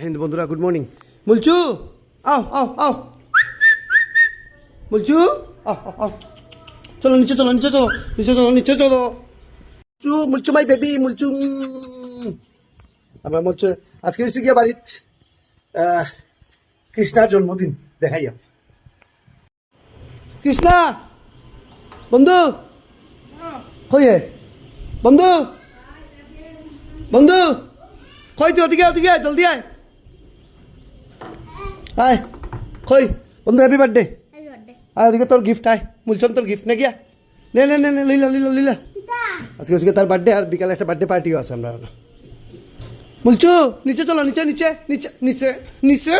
হিন্দ বন্ধুরা good morning মুলচু আও আও আও মুলচু আও আও, চলো নিচে চলো নিচে চলো নিচে চলো নিচে চলো চু মুলচু মাই বেবি মুলচু আমার মুলচু আজকে হয়েছে গিয়ে বাড়িত কৃষ্ণার জন্মদিন দেখাইয়া কৃষ্ণা বন্ধু কই হে বন্ধু বন্ধু কই তুই ওদিকে ওদিকে আয়, জলদি আয় আয় কই? বন্ধু হ্যাপি বার্থডে. আর ওদিকে তোর গিফট আয়। মুলচন তোর গিফট নে গিয়া। নে নে নে নে লিলা লিলা লিলা। আজকে আজকে তার বার্থডে আর বিকালে একটা বার্থডে পার্টিও আছে আমরা। মুলচু নিচে চলো নিচে নিচে নিচে নিচে নিচে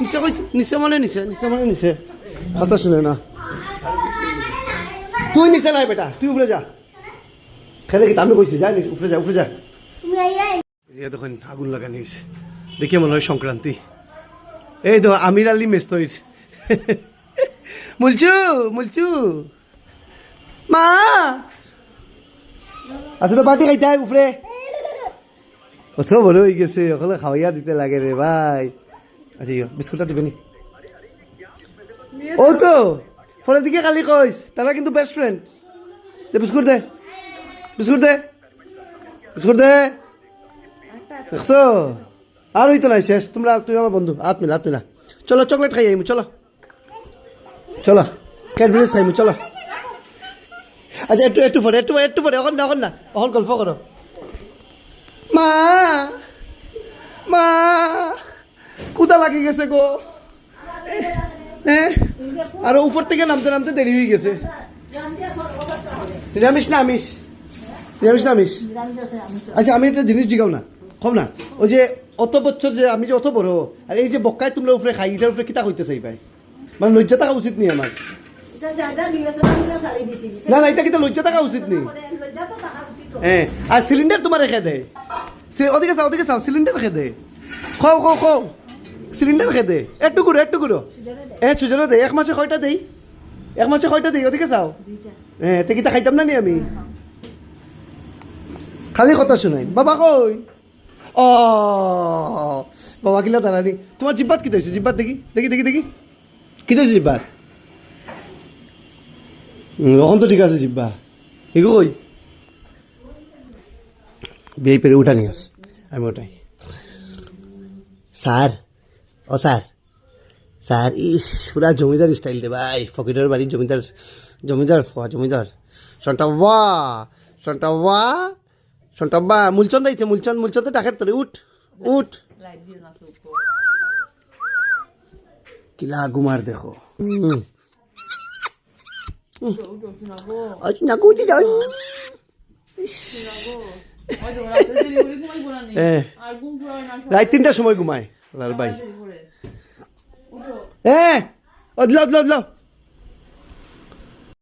নিচে কইছি নিচে মানে নিচে নিচে মানে নিচে। কথা শুনে না। তুই নিচে নাই বেটা তুই উপরে যা। খেলে কি আমি কইছি? যা উপরে যা উপরে যা। দেখুন আগুন লাগানি দেখে মনে হয় সংক্রান্তি। এই তো আমির আলী মেস্তইর। মুলচু মুলচু। মা! আচ্ছা তো পার্টি খাইতে হয় উপরে অত বড় হয়ে গেছে ওখানে খাওয়াইয়া দিতে লাগে রে ভাই। আচ্ছা বিস্কুটটা দিবে নি? ও তো ফলে দিকে কালি কইস, তারা কিন্তু বেস্ট ফ্রেন্ড দে, বিস্কুট দে বিস্কুট দে বিস্কুট দে। দেখছ? আর হইতো নাই শেষ। তোমরা তুমি আমার বন্ধু, হাত মিলা হাত মিলা। চলো, চকলেট খাই আইমু, চলো। চলো ক্যাডবেরিজ খাইমু, চলো। আচ্ছা একটু একটু পরে, একটু একটু পরে এখন না না এখন গল্প করো। মা মা, কুদা লাগি গেছে গো। আর উপর থেকে নামতে নামতে দেরি হয়ে গেছে। নিরামিষ না, আমিষ? নিরামিষ না, আমিষ? আচ্ছা আমি একটা জিনিস জিগাও না, কম না। ওই যে অত বছর যে আমি যে অত বড় আর এই যে বক্কায় তোমরা উপরে খাই এটার উপরে কিতা হইতে চাই ভাই? মানে লজ্জা থাকা উচিত নেই আমার? না না এটা কিন্তু লজ্জা থাকা উচিত নেই হ্যাঁ আর সিলিন্ডার তোমার রেখে দেয় ওদিকে চাও ওদিকে চাও সিলিন্ডার রেখে দে। খাও খাও খাও সিলিন্ডার রেখে দে। একটু করো এ সুজনে দে। এক মাসে কয়টা দেই? এক মাসে কয়টা দেই? ওদিকে চাও হ্যাঁ তে কিতা খাইতাম না নি আমি? খালি কথা শুনাই। বাবা কই? বাবা, কিলা দাঁড়ানি তোমার জিব্বাত কি দিয়েছে জিব্বাত দেখি। দেখি দেখি দেখি। কি দিয়েছে জিব্বাত? এখন তো ঠিক আছে জিব্বা। এগো কই? বিয়ে পেরে উঠা নিয়ে আমি ওটাই স্যার ও স্যার স্যার ইস পুরা জমিদার স্টাইল রে ভাই। ফকিরের বাড়ির জমিদার জমিদার জমিদার সন্টাব্বা সন্টাব্বা সন্টাব্বা মূলচন্দ আইছে মূলচন্দ মূলচন্দ ডাকের তোরে উঠ উঠ। কিলা গুমার দেখো। রাত তিনটার সময় ঘুমায়। লাল ভাই। হ্যাঁ ও দিলাও দিলাও দিলাও